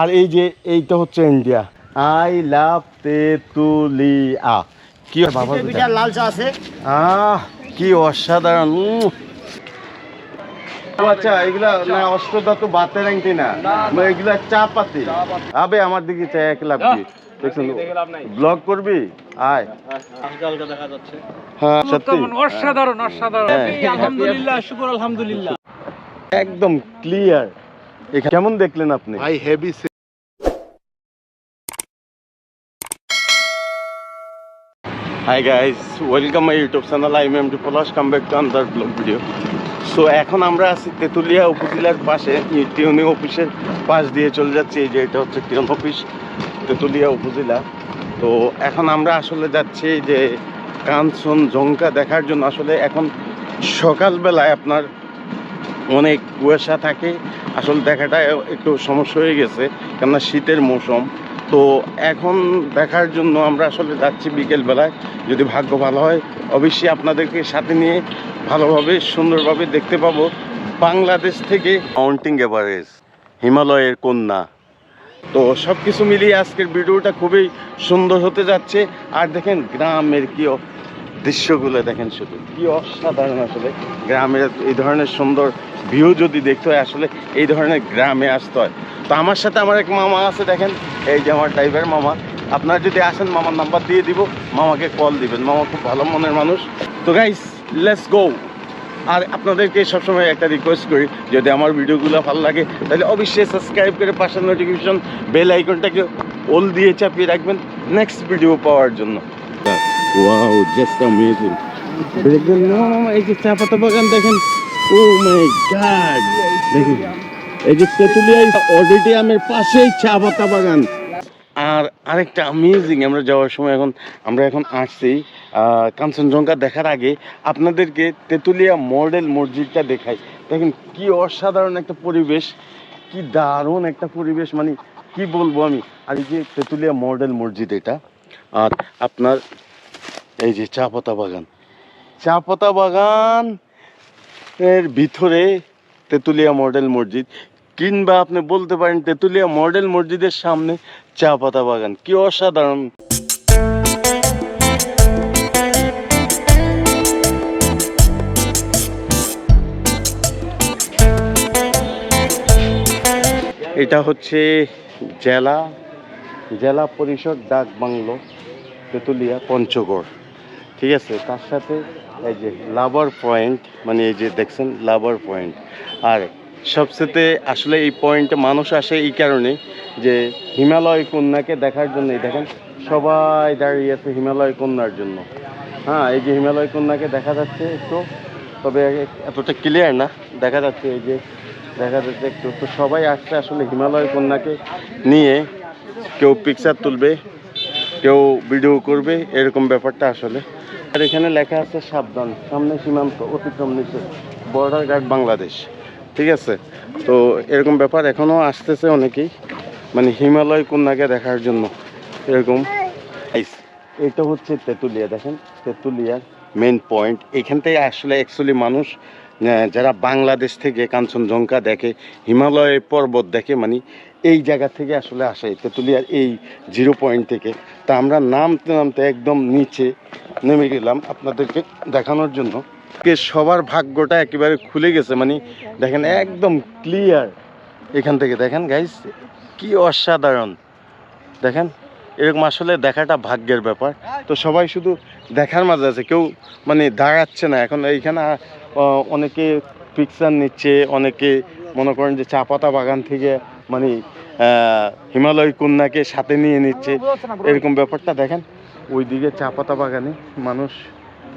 আর এই যে এইটা হচ্ছে ইন্ডিয়া। I love Tetulia. কি বাবা লাল চা আছে। আহ কি অসাধারণ আচ্ছা এগুলা না অষ্টধাতু বাতের আংটি না। না, এগুলা চা পাতি। আবে আমার দিকে চা এক লাভ কি? দেখছেন ব্লগ করবি? আয়। হ্যাঁ সত্যি। অসাধারণ অসাধারণ। হ্যাঁ। আলহামদুলিল্লাহ শুকর আলহামদুলিল্লাহ। একদম ক্লিয়ার কেমন দেখলেন আপনি? ভাই heavy hi guys welcome my YouTube channel I am D Palash come back to another vlog video so এখন আমরা আছি তেঁতুলিয়া উপজেলার পাশে টিউনি অফিসের পাশ দিয়ে চলে যাচ্ছি। এই যে এটা হচ্ছে টিউন অফিস তেঁতুলিয়া উপজেলা। তো এখন আমরা আসলে যাচ্ছি যে কাঞ্চন জঙ্কা দেখার জন্য। আসলে এখন সকালবেলায় আপনার অনেক কুয়াশা থাকে। আসলে দেখাটা একটু সমস্যা হয়ে গেছে, কেননা শীতের মৌসুম। তো এখন দেখার জন্য আমরা আসলে যাচ্ছি বিকেলবেলায়। যদি ভাগ্য ভালো হয়, অবশ্যই আপনাদেরকে সাথে নিয়ে ভালোভাবে, সুন্দরভাবে দেখতে পাবো বাংলাদেশ থেকে মাউন্টিং এভারেস্ট, হিমালয়ের কন্যা। তো সব কিছু মিলিয়ে আজকের ভিডিওটা খুবই সুন্দর হতে যাচ্ছে। আর দেখেন, গ্রামের কি দৃশ্যগুলো দেখেন শুধু। কি অসাধারণ আসলে। গ্রামের এই ধরনের সুন্দর ভিউ যদি দেখতে হয়, আসলে এই ধরনের গ্রামে আসতে হয়। তো আমার সাথে আমার এক মামা আছে, দেখেন। এই যে আমার ড্রাইভার মামা। আপনার যদি আসেন, মামার নাম্বার দিয়ে দিব। মামাকে কল দিবেন। মামা খুব ভালো মনের মানুষ। তো গাইস লেটস গো আর আপনাদেরকে সবসময় একটা রিকোয়েস্ট করি, যদি আমার ভিডিওগুলো ভালো লাগে, তাহলে অবশ্যই সাবস্ক্রাইব করে পাশের নোটিফিকেশন বেল আইকনটাকে ওল দিয়ে চাপিয়ে রাখবেন। নেক্সট ভিডিও পাওয়ার জন্য। ওয়াও জাস্ট অ্যামেজিং দেখবেন এই যে চা পাতা বাগান দেখেন ও মাই গড দেখেন। এই যে তেঁতুলিয়া অডিটিয়ামের পাশেই চা পাতা বাগান। আর আরেকটা অ্যামেজিং আমরা যাওয়ার সময় এখন আমরা এখন আসছি কাঞ্চনজঙ্ঘা দেখার আগে আপনাদেরকে তেঁতুলিয়া মডেল মসজিদটা দেখাই। দেখেন কি অসাধারণ একটা পরিবেশ কি দারুণ একটা পরিবেশ মানে কি বলব আমি? আর এই যে তেঁতুলিয়া মডেল মসজিদ এটা আর আপনার এই যে চা পাতা বাগান। চা পাতা বাগান এর ভিতরে তেঁতুলিয়া মডেল মসজিদ, কিংবা আপনি বলতে পারেন তেঁতুলিয়া মডেল মসজিদের সামনে চা পাতা বাগান। কি অসাধারণ। এটা হচ্ছে জেলা জেলা পরিষদ ডাক বাংলো তেঁতুলিয়া, পঞ্চগড়। ঠিক আছে, তার সাথে এই যে লাভার পয়েন্ট মানে এই যে দেখছেন লাভার পয়েন্ট আর সবচেয়ে আসলে এই পয়েন্টে মানুষ আসে এই কারণে যে হিমালয় কন্যাকে দেখার জন্য দেখেন, সবাই দাঁড়িয়ে আছে হিমালয় কন্যার জন্য। হ্যাঁ এই যে হিমালয় কন্যাকে দেখা যাচ্ছে একটু, তবে এতটা ক্লিয়ার না। দেখা যাচ্ছে এই যে, দেখা যাচ্ছে একটু। তো সবাই আসছে আসলে হিমালয় কন্যাকে নিয়ে। কেউ পিকচার তুলবে, কেউ ভিডিও করবে, এরকম ব্যাপারটা আসলে। আর এখানে লেখা আছে সাবধান, সামনে সীমান্ত অতিক্রম নিচে বর্ডার গার্ড বাংলাদেশ, ঠিক আছে? তো এরকম ব্যাপার এখনও আসতেছে অনেকেই মানে হিমালয় কন্যাকে দেখার জন্য, এরকম। আইস এটা হচ্ছে তেঁতুলিয়া, দেখেন, তেঁতুলিয়ার মেন পয়েন্ট এখান থেকে আসলে অ্যাকচুয়ালি মানুষ যারা বাংলাদেশ থেকে কাঞ্চনজঙ্ঘা দেখে, হিমালয় পর্বত দেখে মানে এই জায়গা থেকে আসলে আসে তেঁতুলিয়ার এই জিরো পয়েন্ট থেকে। তা আমরা নামতে নামতে একদম নিচে নেমে গেলাম আপনাদেরকে দেখানোর জন্য। সবার ভাগ্যটা একেবারে খুলে গেছে মানে দেখেন একদম ক্লিয়ার এখান থেকে দেখেন গাইস কি অসাধারণ। দেখেন, এরকম আসলে দেখাটা ভাগ্যের ব্যাপার। তো সবাই শুধু দেখার মাঝে আছে, কেউ মানে দাঁড়াচ্ছে না। এখন এইখানে অনেকে পিকচার নিচ্ছে, অনেকে মনে করেন যে চা পাতা বাগান থেকে মানে হিমালয় কন্যাকে সাথে নিয়ে নিচ্ছে। এরকম ব্যাপারটা দেখেন, ওইদিকে চা পাতা বাগানে মানুষ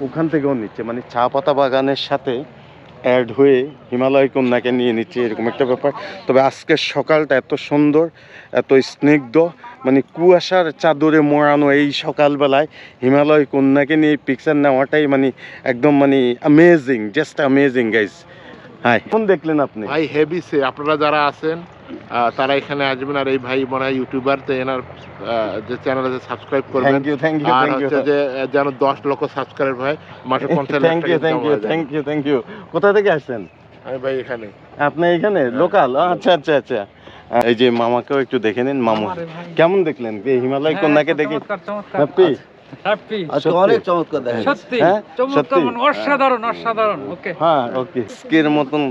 ওখান থেকেও নিচ্ছে। মানে চা পাতা বাগানের সাথে অ্যাড হয়ে হিমালয় কন্যাকে নিয়ে নিচ্ছে, এরকম একটা ব্যাপার। তবে আজকের সকালটা এত সুন্দর, এত স্নিগ্ধ মানে কুয়াশার চাদরে মোড়ানো এই সকালবেলায় হিমালয় কন্যাকে নিয়ে পিকচার নেওয়াটাই মানে একদম মানে amazing just amazing guys hi কোন দেখলেন আপনি? ভাই হেভি সে আপনারা যারা আছেন তারা এখানে আসবেন আর এই ভাই মনে হয় ইউটিউবার তো এনার যে চ্যানেল আছে সাবস্ক্রাইব করবেন। থ্যাংক ইউ থ্যাংক ইউ আর হচ্ছে যে যেন দশ লক্ষ সাবস্ক্রাইব হয় মাসে পঞ্চাশ lakh thank you thank you thank you thank you কোথা থেকে আসছেন? আমি ভাই এখানে। আপনি এখানে? লোকাল আচ্ছা আচ্ছা আচ্ছা। এই যে মামাকেও একটু দেখে নিন মামু। কেমন দেখলেন? হিমালয় হ্যাঁ, কন্যাকে দেখে চমৎকার, চমৎকার। আজকে অনেক চমৎকার দেখা সত্যি। হ্যাঁ? চমৎকার অসাধারণ অসাধারণ। ওকে হ্যাঁ ওকে আজকের মতন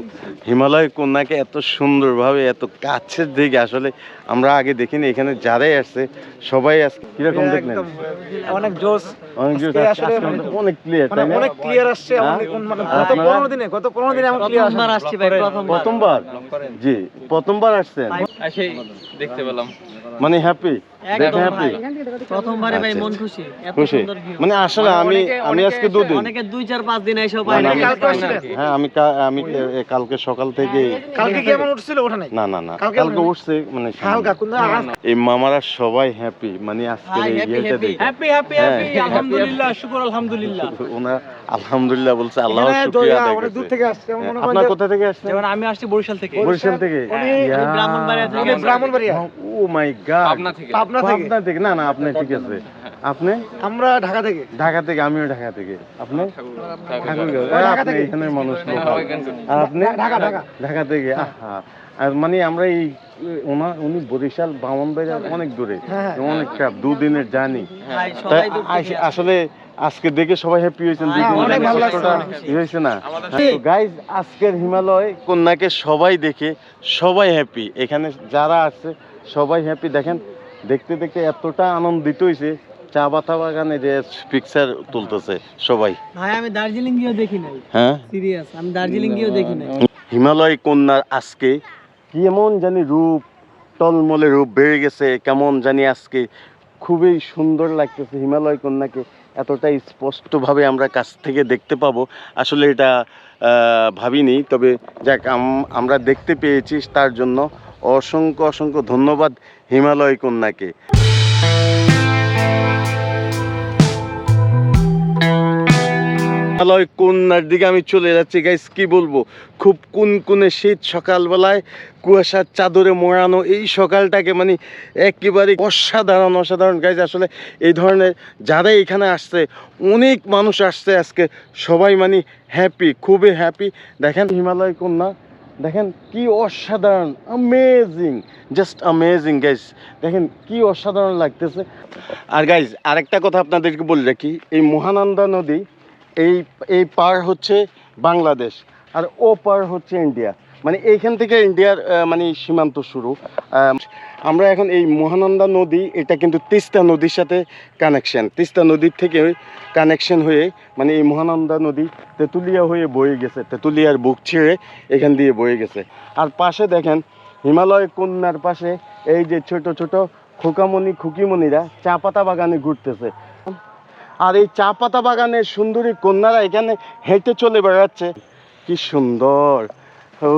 হিমালয় কন্যাকে এত সুন্দরভাবে এত কাছের দিকে আসলে আমরা আগে দেখিনি এখানে যারাই আসছে সবাই আজকে কীরকম দেখলেন? অনেক জোস। অনেক জোর আজকে আজকে আসলে আসলে অনেক ক্লিয়ার মানে তাই অনেক ক্লিয়ার আসছে হ্যাঁ? মানে গত আপনারা? পনেরো দিনে গত পনেরো দিনে এমন ক্লিয়ার আসছে আসছি ভাই প্রথমবার। প্রথমবার? জি প্রথমবার আসছেন? দেখতে পেলাম। মানে হ্যাপি দেখে একদম প্রথমবারে ভাই আচ্ছা, মন খুশি। এত সুন্দর view। মানে আসলে আমি আমি আজকে দুদিন। অনেকে দুই চার পাঁচ দিন এসেও না, না, না আমি- কালকে আসছিলেন? হ্যাঁ আমি আমি কালকে সকাল থেকে কালকে কি এমন উঠছিল ওঠা নাই না না না কালকে কালকে মানে- উঠছে মানে হালকা কিন্তু এই মামারা সবাই হ্যাপি মানে আজকের এই ইয়েটা দেখে। হ্যাপি হ্যাপি হ্যাঁ। হ্যাপি আলহামদুলিল্লাহ শুকর আলহামদুলিল্লাহ। ওনারা আলহামদুলিল্লাহ বলছে আল্লাহ শুকরিয়া আদায় অনেক দূর থেকে আসছে মনে আপনার কোথা থেকে আসছেন? যেমন আমি আসছি বরিশাল থেকে। বরিশাল থেকে? ব্রাহ্মণবাড়িয়া থেকে। Brahmanbaria. Oh my God. Pabna থেকে। পাবনা থেকে পাবনা থেকে? না না আপনি ঠিক আছে। আপনি? আমরা ঢাকা থেকে। ঢাকা থেকে আমিও ঢাকা থেকে। আপনি? ঠাকুরগাঁও আপনি মানুষ আর আপনি? ঢাকা, ঢাকা। ঢাকা থেকে আহা। আর মানে আমরা এই ওনা উনি বরিশাল বামনবাড়িয়া অনেক দূরে। হ্যাঁ। অনেক চাপ দুদিনের জার্নি। আস- আসলে আজকে দেখে সবাই হ্যাপি হয়েছেন হ্যাঁ, হয়েছে না? গাইজ আজকের হিমালয় কন্যাকে সবাই দেখে সবাই হ্যাপি এখানে যারা আছে সবাই হ্যাপি দেখেন দেখতে দেখতে এতটা আনন্দিত হয়েছে চা পাতা বাগানে যে পিকচার তুলতেছে সবাই। ভাই আমি দার্জিলিং গিয়েও দেখি নাই। হ্যাঁ? সিরিয়াস আমি দার্জিলিং গিয়েও দেখি নাই। হিমালয় কন্যার আজকে কেমন জানি রূপ টলমলে রূপ বেড়ে গেছে কেমন জানি আজকে খুবই সুন্দর লাগতেছে হিমালয় কন্যাকে এতটা স্পষ্টভাবে আমরা কাছ থেকে দেখতে পাবো। আসলে এটা ভাবিনি তবে যাক আম- আমরা দেখতে পেয়েছি তার জন্য। অসংখ্য অসংখ্য ধন্যবাদ হিমালয় কন্যাকে। হিমালয় কন্যার দিকে আমি চলে যাচ্ছি গাইস কি বলব? খুব কুনকুনে শীত সকালবেলায়, কুয়াশার চাদরে মোড়ানো এই সকালটাকে মানে একেবারে অসাধারণ অসাধারণ। গাইজ আসলে এই ধরনের যারা এখানে আসছে, অনেক মানুষ আসছে আজকে। সবাই মানে হ্যাপি খুবই হ্যাপি দেখেন হিমালয় কন্যা দেখেন কি অসাধারণ আমেজিং জাস্ট আমেজিং গাইজ দেখেন কি অসাধারণ লাগতেছে। আর গাইজ আরেকটা কথা আপনাদেরকে বলে রাখি, এই মহানন্দা নদী, এই এই পার হচ্ছে বাংলাদেশ, আর ও পার হচ্ছে ইন্ডিয়া। মানে এইখান থেকে ইন্ডিয়ার মানে সীমান্ত শুরু। আমরা এখন এই মহানন্দা নদী, এটা কিন্তু তিস্তা নদীর সাথে কানেকশন তিস্তা নদীর থেকে কানেকশন হয়ে মানে এই মহানন্দা নদী তেঁতুলিয়া হয়ে বয়ে গেছে, তেঁতুলিয়ার বুক ছেড়ে এখান দিয়ে বয়ে গেছে। আর পাশে দেখেন, হিমালয় কন্যার পাশে এই যে ছোট ছোট খোকামণি, খুকিমণিরা চা পাতা বাগানে ঘুরতেছে। আর এই চা পাতা বাগানের সুন্দরী কন্যারা এখানে হেঁটে চলে বেড়াচ্ছে। কি সুন্দর! ও।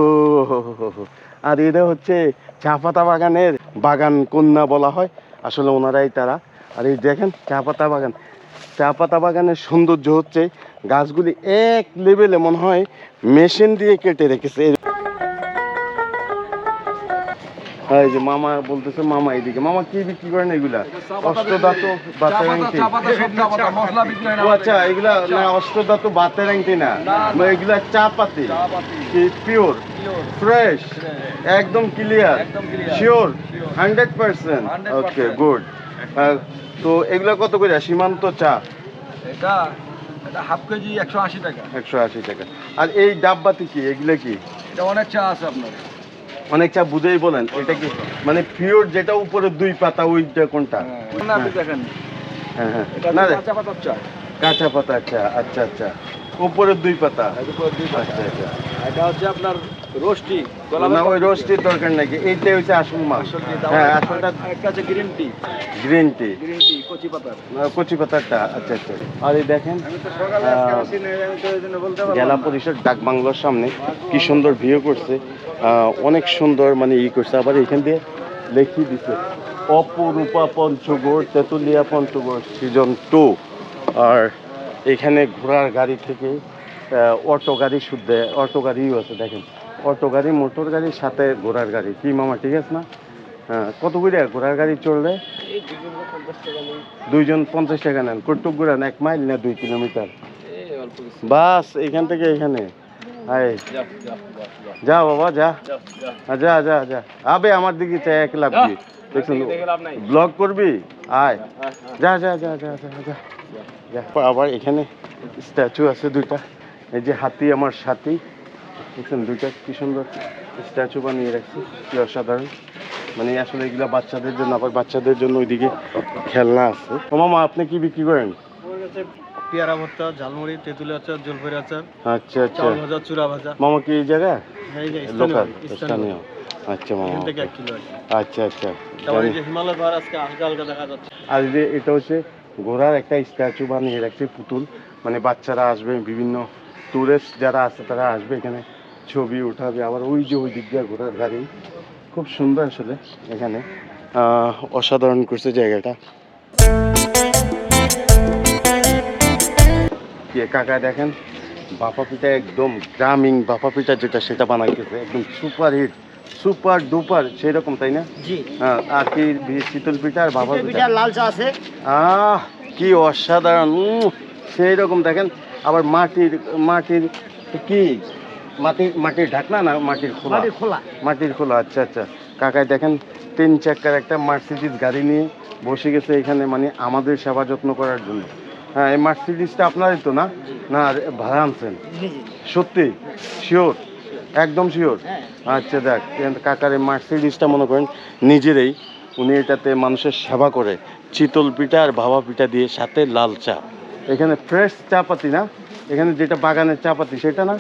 আর এটা হচ্ছে চা পাতা বাগানের বাগান কন্যা বলা হয়, আসলে ওনারাই তারা। আর এই দেখেন চা পাতা বাগান। চা পাতা বাগানের সৌন্দর্য হচ্ছে, গাছগুলি এক লেভেলে মনে হয় মেশিন দিয়ে কেটে রেখেছে। হ্যাঁ, এই যে মামা বলতেছে মামা মামা কি বিক্রি করেন এগুলা? বাতের আংটি। ও আচ্ছা এগুলা না বাতের আংটি না। মানে এগুলা চা পাতি। কি পিওর ফ্রেশ একদম clear sure hundred percent okay good তো এগুলা কত করে? সীমান্ত চা? এটা হাফ কেজি একশো আশি টাকা। একশো আশি টাকা। আর এই ডাব্বাতি কি? এগুলা কি? এটা অনেক চা আছে আপনার। অনেক চা বুঝেই বলেন এটা কি? মানে পিওর যেটা উপরে দুই পাতা ওইটা কোনটা? না আপনি দেখেন। হ্যাঁ হ্যাঁ। না কাঁচা পাতা চা। কাঁচা পাতা আচ্ছা আচ্ছা আচ্ছা। উপরে দুই পাতা। উপরে দুই পাতা। আচ্ছা আচ্ছা। এটা হচ্ছে আপনার রোস্টি না ওই রোস্টের দরকার নাকি এইটাই হচ্ছে আসল মাছ। হ্যাঁ আসলটা একটা আছে green tea green tea green tea কচি পাতার। কচি পাতারটা আচ্ছা আচ্ছা। আর এই দেখেন জেলা পরিষদ ডাক বাংলোর সামনে কি সুন্দর ভিউ করছে। অনেক সুন্দর মানে ই করছে। আবার এখান দিয়ে লেখি দিছে অপরূপা পঞ্চগড় তেঁতুলিয়া পঞ্চগড় সিজন টু আর এখানে ঘোড়ার গাড়ি থেকে অটো গাড়ি শুদ্ধ অটো গাড়িও আছে দেখেন। অটো গাড়ি মোটর গাড়ির সাথে ঘোড়ার গাড়ি। কি মামা ঠিক আছে না? হ্যাঁ কত করে ঘোড়ার গাড়ি চললে দুইজন পঞ্চাশ টাকা নেন। কটুক ঘুরান এক মাইল না দুই কিলোমিটার? বাস এখান থেকে এখানে। যা বাবা যা। আ, যা যা যা। আবে আমার দিকে চাই এক লাভ কি দেখছেন? ব্লগ করবি? আয়। যা যা যা যা যা। যা। আবার এখানে স্ট্যাচু আছে দুইটা। এই যে হাতি আমার সাথী। দেখছেন দুইটা কি সুন্দর স্ট্যাচু বানিয়ে রাখছি কি অসাধারণ মানে আসলে এগুলো বাচ্চাদের জন্য আবার বাচ্চাদের জন্য ওইদিকে খেলনা আছে। ও মামা আপনি কি বিক্রি করেন? পেয়ারা ভর্তা ঝালমুড়ি তেঁতুলি আচার জলপাই আচার আচ্ছা আচ্ছা। চাউল ভাজা চূড়া ভাজা। মামা কি এই জায়গা? লোকাল স্থানীয়, স্থানীয়। আচ্ছা মামা এখান থেকে এক কিলো আছে। আচ্ছা আচ্ছা তারপরে এই যে হিমালয় পাহাড় আজকে হালকা হালকা দেখা যাচ্ছে। আর এটা হচ্ছে ঘোড়ার একটা স্ট্যাচু বানিয়ে রাখছে পুতুল। মানে বাচ্চারা আসবে বিভিন্ন টুরিস্ট যারা আছে তারা আসবে এখানে ছবি উঠাবে। আবার ওই যে ওই দিক দিয়ে ঘোড়ার গাড়ি। খুব সুন্দর আসলে এখানে। অসাধারণ করছে জায়গাটা। কাকা দেখেন? বাপা পিঠা একদম গ্রামীণ বাপা পিঠা যেটা সেটা বানাইতেছে। একদম সুপার হিট সুপার ডুপার সেরকম তাই না? হ্যাঁ, আর কি শীতল পিঠা আর বাবা পিঠা? লাল চা আছে। আহ কি অসাধারণ। সেই রকম দেখেন। আবার মাটির মাটির কি? মাটির মাটির ঢাকনা না মাটির খোলা? খোলা। মাটির খোলা আচ্ছা আচ্ছা। কাকায় দেখেন তিন চাক্কার একটা মার্সিডিস গাড়ি নিয়ে বসে গেছে এখানে মানে আমাদের সেবা যত্ন করার জন্য। হ্যাঁ এই মার্সিডিসটা আপনারই তো না? না আর ভাড়া আনছেন। সত্যি? শিওর একদম শিওর হ্যাঁ। আচ্ছা দেখ কাকার এই মার্সিডিসটা মনে করেন নিজেরাই উনি এটাতে মানুষের সেবা করে চিতল পিঠা আর ভাবা পিঠা দিয়ে সাথে লাল চা। এখানে ফ্রেশ চা পাতি না? এখানে যেটা বাগানের চা পাতি সেটা না?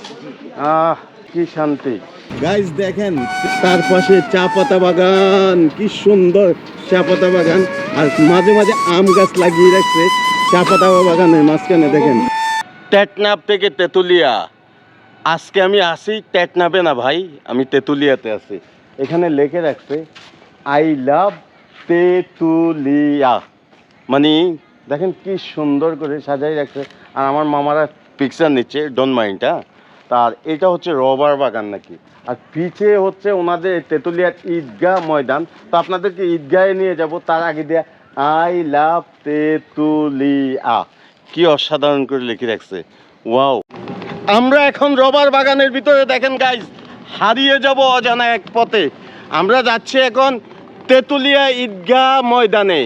আহ কি শান্তি। গাইজ দেখেন তার পাশে চা পাতা বাগান কি সুন্দর চা পাতা বাগান। আর মাঝে মাঝে আম গাছ লাগিয়ে রাখছে চা পাতা বাগানের মাঝখানে দেখেন। টেটনাপ থেকে তেতুলিয়া। আজকে আমি আসি টেটনাপে না ভাই আমি তেতুলিয়াতে আছি। এখানে লেখে রাখছে আই লাভ তেতুলিয়া। মানে দেখেন কি সুন্দর করে সাজাই রাখছে। আর আমার মামারা পিকচার নিচ্ছে ডোন মাইন্ডটা তার এটা হচ্ছে রবার বাগান নাকি? আর পিছে হচ্ছে ওনাদের তেতুলিয়ার ঈদগাহ ময়দান। তো আপনাদেরকে ঈদগাহে নিয়ে যাব, তার আগে দিয়ে আই লাভ তেতুলিয়া। কি অসাধারণ করে লিখে রাখছে। ওয়াও। আমরা এখন রবার বাগানের ভিতরে, দেখেন গাইজ হারিয়ে যাব অজানা এক পথে। আমরা যাচ্ছি এখন তেতুলিয়া ঈদগাহ ময়দানে।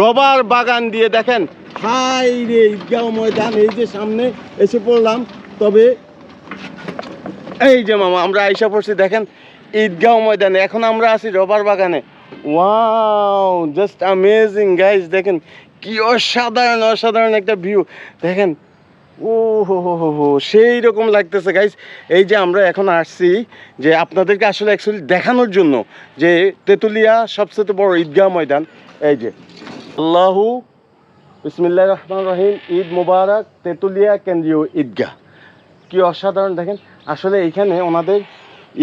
রবার বাগান দিয়ে দেখেন। হাই রে ঈদগাহ ময়দান এই যে সামনে এসে পড়লাম। তবে এই যে মামা আমরা আইসা পড়ছি দেখেন ঈদগাঁও ময়দানে। এখন আমরা আছি রবার বাগানে। ওয়াও জাস্ট অ্যামেজিং গাইজ দেখেন কি অসাধারণ অসাধারণ একটা ভিউ দেখেন ও হো হো হো হো সেই রকম লাগতেছে গাইজ এই যে আমরা এখন আসছি যে আপনাদেরকে আসলে অ্যাকচুয়ালি দেখানোর জন্য যে তেঁতুলিয়া সবচেয়ে বড় ঈদগাহ ময়দান। এই যে আল্লাহু বিসমিল্লাহ রহমান রহিম, ঈদ মুবারক, তেঁতুলিয়া কেন্দ্রীয় ঈদগাহ। কি অসাধারণ দেখেন, আসলে এখানে ওনাদের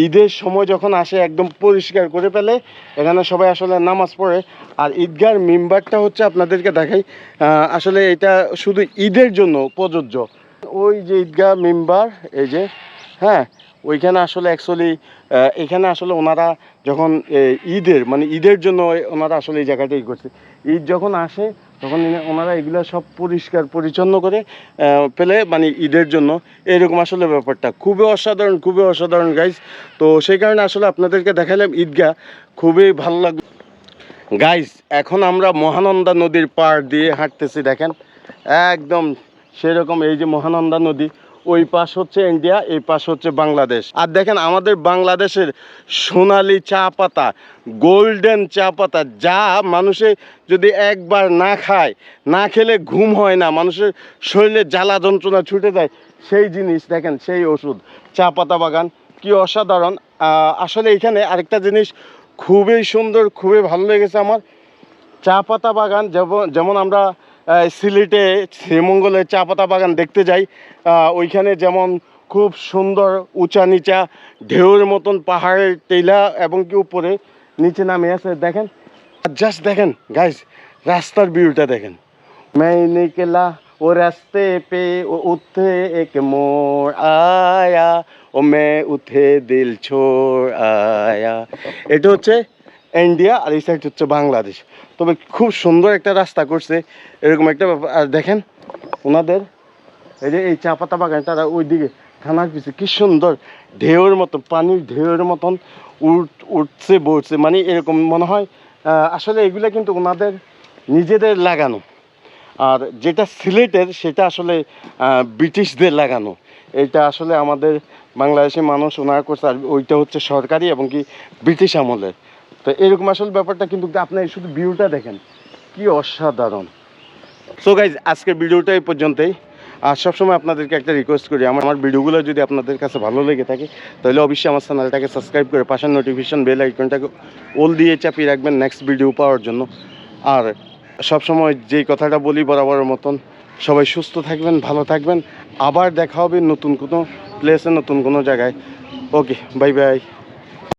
ঈদের সময় যখন আসে, একদম পরিষ্কার করে ফেলে, এখানে সবাই আসলে নামাজ পড়ে। আর ঈদগার মেম্বারটা হচ্ছে আপনাদেরকে দেখাই আসলে এটা শুধু ঈদের জন্য প্রযোজ্য। ওই যে ঈদগাহ মেম্বার, এই যে হ্যাঁ ওইখানে আসলে অ্যাকচুয়ালি এখানে আসলে ওনারা যখন ঈদের মানে ঈদের জন্য ওনারা আসলে এই জায়গাটাই করছে। ঈদ যখন আসে, তখন ওনারা এগুলো সব পরিষ্কার, পরিচ্ছন্ন করে ফেলে মানে ঈদের জন্য। এরকম আসলে ব্যাপারটা। খুবই অসাধারণ খুবই অসাধারণ গাইজ তো সেই কারণে আসলে আপনাদেরকে দেখালাম ঈদগাহ। খুবই ভালো লাগল গাইজ এখন আমরা মহানন্দা নদীর পাড় দিয়ে হাঁটতেছি, দেখেন। একদম সেরকম এই যে মহানন্দা নদী। ওই পাশ হচ্ছে ইন্ডিয়া, এই পাশ হচ্ছে বাংলাদেশ। আর দেখেন, আমাদের বাংলাদেশের সোনালি চা পাতা, গোল্ডেন চা পাতা, যা মানুষে যদি একবার না খায়, না খেলে ঘুম হয় না, মানুষের শরীরে জ্বালা যন্ত্রণা ছুটে যায়, সেই জিনিস, দেখেন, সেই ওষুধ, চা পাতা বাগান, কি অসাধারণ। আসলে এখানে আরেকটা জিনিস খুবই সুন্দর, খুবই ভালো লেগেছে আমার। চা পাতা বাগান, যেমন যেমন আমরা সিলেটে শ্রীমঙ্গলের চা পাতা বাগান দেখতে যাই। ওইখানে যেমন খুব সুন্দর উঁচা নিচা ঢেউয়ের মতন পাহাড়ের টেলা এবং কি উপরে নিচে নামে আছে, দেখেন? জাস্ট দেখেন গাইজ রাস্তার ভিউটা দেখেন। মাইনে কেলা ও রাস্তে পে, ও উঠে এক মোর আয়া, ও মে উঠে দিল ছোড় আয়া। এটা হচ্ছে ইন্ডিয়া আর এই সাইড হচ্ছে বাংলাদেশ তবে খুব সুন্দর একটা রাস্তা করছে, এরকম একটা আর দেখেন, ওনাদের এই যে এই চা পাতা বাগান তারা ওই দিকে থানার পিছে কি সুন্দর ঢেউয়ের মতন, পানির ঢেউয়ের মতন উঠ, উঠছে বসছে মানে এরকম মনে হয় আসলে এগুলো কিন্তু ওনাদের নিজেদের লাগানো। আর যেটা সিলেটের, সেটা আসলে ব্রিটিশদের লাগানো। এটা আসলে আমাদের বাংলাদেশি মানুষ ওনারা করছে, আর ওইটা হচ্ছে সরকারি এবং কি ব্রিটিশ আমলের। তো এরকম আসল ব্যাপারটা কিন্তু আপনি শুধু ভিউটা দেখেন। কি অসাধারণ। সো গাইজ আজকের ভিডিওটা এই পর্যন্তই। আর সবসময় আপনাদেরকে একটা রিকোয়েস্ট করি, আমার আমার ভিডিওগুলো যদি আপনাদের কাছে ভালো লেগে থাকে, তাহলে অবশ্যই আমার চ্যানেলটাকে সাবস্ক্রাইব করে পাশের নোটিফিকেশন বেল আইকনটাকে ওল দিয়ে চাপিয়ে রাখবেন নেক্সট ভিডিও পাওয়ার জন্য। আর সবসময় যেই কথাটা বলি বরাবরের মতন, সবাই সুস্থ থাকবেন, ভালো থাকবেন। আবার দেখা হবে নতুন কোনো প্লেসে নতুন কোনো জায়গায়। Okay bye bye